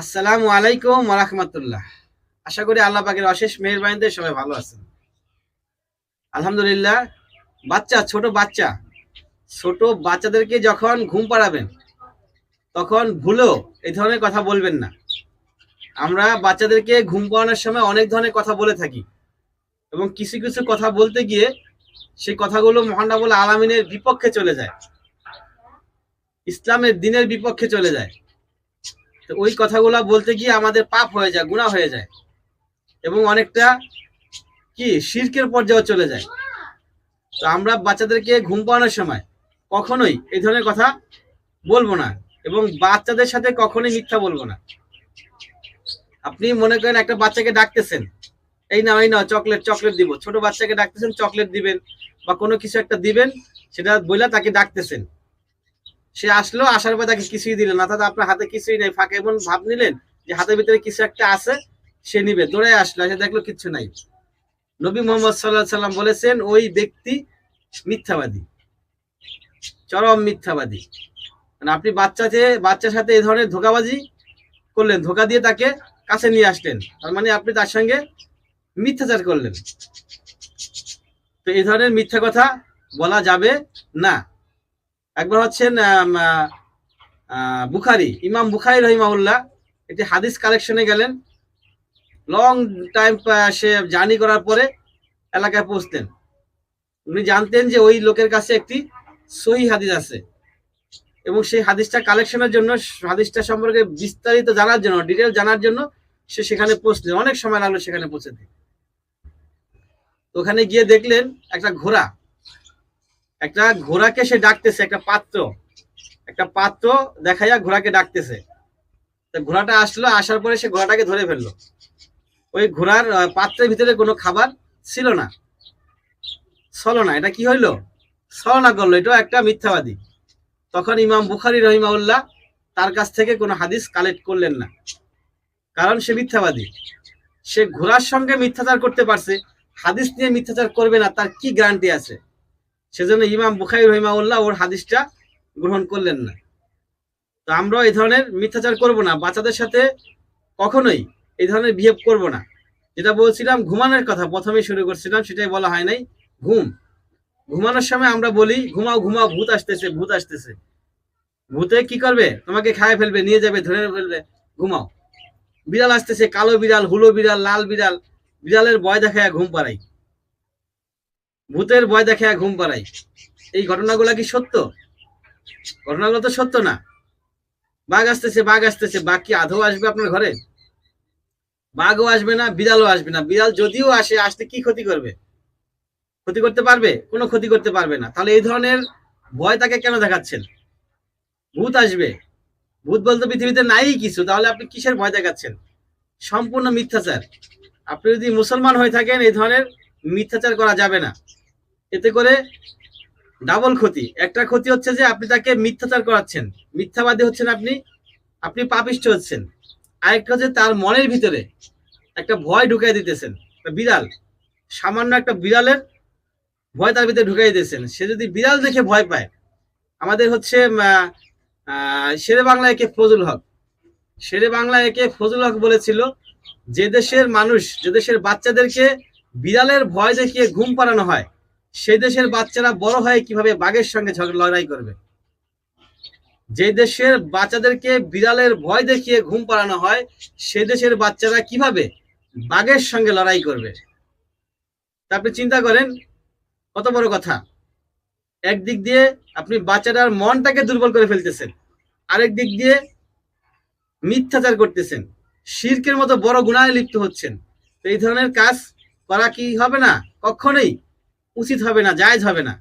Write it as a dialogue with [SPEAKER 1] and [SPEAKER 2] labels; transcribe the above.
[SPEAKER 1] আসসালামু আলাইকুম রাহমাতুল্লাহ। আশা করি আল্লাহ পাকের অশেষ মেহরবানিতে সবাই ভালো আছেন। আলহামদুলিল্লাহ, বাচ্চা, ছোট বাচ্চা, ছোট বাচ্চাদেরকে যখন ঘুম পাড়াবেন, তখন ভুলেও এই ধরনের কথা বলবেন না। আমরা বাচ্চাদেরকে ঘুম পাড়ানোর সময় অনেক ধরনের কথা বলে থাকি। এবং কিছু কিছু কথা বলতে গিয়ে সেই কথাগুলো মহানাবুল আলমিনের বিপক্ষে চলে যায়। ইসলামের দিনের বিপক্ষে চলে যায়। তো ওই কথাগুলা বলতে গিয়ে আমাদের পাপ হয়ে যায় গুণা হয়ে যায়। এবং অনেকটা কি, শিরকের পর্যায়ে চলে যায়। তো আমরা বাচ্চাদেরকে ঘুম পাওয়ানোর সময় কখনোই এই ধরনের কথা বলব না এবং বাচ্চাদের সাথে কখনোই মিথ্যা বলব না। আপনি মনে করেন একটা বাচ্চাকে ডাকতেছেন, এই না এই না চকলেট চকলেট দিব। ছোট বাচ্চাকে ডাকতেছেন, চকলেট দিবেন বা কোনো কিছু একটা দিবেন, সেটা বইলা তাকে ডাকতেছেন। সে আসলো, আসার পর তাকে কিছুই দিলেন না। তাতে আপনার হাতে কিছুই নেই, ফাঁকে এমন ভাব নিলেন যে হাতের ভিতরে কিছু একটা আছে, সে নিবে। দৌড়ে আসলো, এসে দেখল কিচ্ছু নাই। নবী মোহাম্মদ সাল্লাহ সাল্লাম বলেছেন, ওই ব্যক্তি মিথ্যাবাদী। চরম মিথ্যাবাদী। মানে আপনি বাচ্চাতে বাচ্চার সাথে এই ধরনের ধোকাবাজি করলেন, ধোকা দিয়ে তাকে কাছে নিয়ে আসলেন, তার মানে আপনি তার সঙ্গে মিথ্যাচার করলেন। তো এই ধরনের মিথ্যা কথা বলা যাবে না। একবার হচ্ছেন বুখারি, ইমাম বুখারি রহিমাউল্লাহ একটি হাদিস কালেকশনে গেলেন। লং টাইম সে জার্নি করার পরে এলাকায় পৌঁছতেন। উনি জানতেন যে ওই লোকের কাছে একটি সহি হাদিস আছে। এবং সেই হাদিসটা কালেকশনের জন্য, হাদিসটা সম্পর্কে বিস্তারিত জানার জন্য ডিটেল জানার জন্য সে সেখানে পৌঁছলেন অনেক সময় লাগল সেখানে পৌঁছতে। ওখানে গিয়ে দেখলেন একটা ঘোড়া। একটা ঘোড়াকে সে ডাকতেছে, একটা পাত্র। একটা পাত্র দেখাইয়া ঘোড়াকে ডাকতেছে। ঘোড়াটা আসলো, আসার পরে সে ঘোড়াটাকে ধরে ফেলল। ওই ঘোড়ার পাত্রের ভিতরে কোনো খাবার ছিল না। ছলনা এটা কি হইল? ছলনা করল, এটাও একটা মিথ্যাবাদী। তখন ইমাম বুখারি রহিমাউল্লাহ তার কাছ থেকে কোনো হাদিস কালেক্ট করলেন না। কারণ সে মিথ্যাবাদী। সে ঘোড়ার সঙ্গে মিথ্যাচার করতে পারছে, হাদিস নিয়ে মিথ্যাচার করবে না, তার কি গ্যারান্টি আছে? সেজন্য ইমাম বুখারি রহিমাউল্লাহ ওর হাদিসটা গ্রহণ করলেন না। তো আমরা এই ধরনের মিথ্যাচার করব না, বাচ্চাদের সাথে কখনোই এই ধরনের বিহেভ করব না। যেটা বলছিলাম, ঘুমানোর কথা প্রথমে শুরু করছিলাম, সেটাই বলা হয় নাই, ঘুম। ঘুমানোর সময় আমরা বলি, ঘুমাও ঘুমাও, ভূত আসতেছে ভূত আসতেছে। ভূতে কি করবে? তোমাকে খায় ফেলবে, নিয়ে যাবে, ধরে ফেলবে, ঘুমাও। বিড়াল আসতেছে, কালো বিড়াল, হুলো বিড়াল, লাল বিড়াল, বিড়ালের বয় দেখায় ঘুম পাড়াই ভূতের ভয় দেখায় ঘুম পাড়াই এই ঘটনাগুলো কি সত্য? ঘটনাগুলো তো সত্য না। বাঘ আসতেছে বাঘ আসতেছে। বাঘ কি আধো আসবে আপনার ঘরে? বাঘও আসবে না, বিড়ালও আসবে না। বিড়াল যদিও আসে, আসতে কি ক্ষতি করবে? ক্ষতি করতে পারবে? কোনো ক্ষতি করতে পারবে না। তাহলে এই ধরনের ভয় তাকে কেন দেখাচ্ছেন? ভূত আসবে। ভূত বলতে পৃথিবীতে নাই কিছু। তাহলে আপনি কিসের ভয় দেখাচ্ছেন? সম্পূর্ণ মিথ্যাচার। আপনি যদি মুসলমান হয়ে থাকেন, এই ধরনের মিথ্যাচার করা যাবে না। এতে করে ডাবল ক্ষতি। একটা ক্ষতি হচ্ছে যে আপনি তাকে মিথ্যাচার করাচ্ছেন। মিথ্যাবাদী হচ্ছেন আপনি আপনি পাপিষ্ট হচ্ছেন। আরেকটা হচ্ছে তার মনের ভিতরে একটা ভয় ঢুকাই দিতেছেন। বিড়াল, সামান্য একটা বিড়ালের ভয় তার ভিতরে ঢুকাই দিতেছেন। সে যদি বিড়াল দেখে ভয় পায়, আমাদের হচ্ছে শেরে বাংলা একে ফজল হক। শেরে বাংলা একে ফজল হক বলেছিল, যে দেশের মানুষ, যে দেশের বাচ্চাদেরকে বিড়ালের ভয় দেখিয়ে ঘুম পাড়ানো হয় সেই দেশের বাচ্চারা বড় হয়ে কীভাবে বাঘের সঙ্গে লড়াই করবে? যে দেশের বাচ্চাদেরকে বিড়ালের ভয় দেখিয়ে ঘুম পাড়ানো হয়, সে দেশের বাচ্চারা কীভাবে বাঘের সঙ্গে লড়াই করবে? তা আপনি চিন্তা করেন, কত বড় কথা। একদিক দিয়ে আপনি বাচ্চাটার মনটাকে দুর্বল করে ফেলতেছেন আরেক দিক দিয়ে মিথ্যাচার করতেছেন, শিরকের মতো বড় গুণায় লিপ্ত হচ্ছেন। এই ধরনের কাজ করা কি হবে না? কখনোই। উচিত হবে না জায়জ হবে না।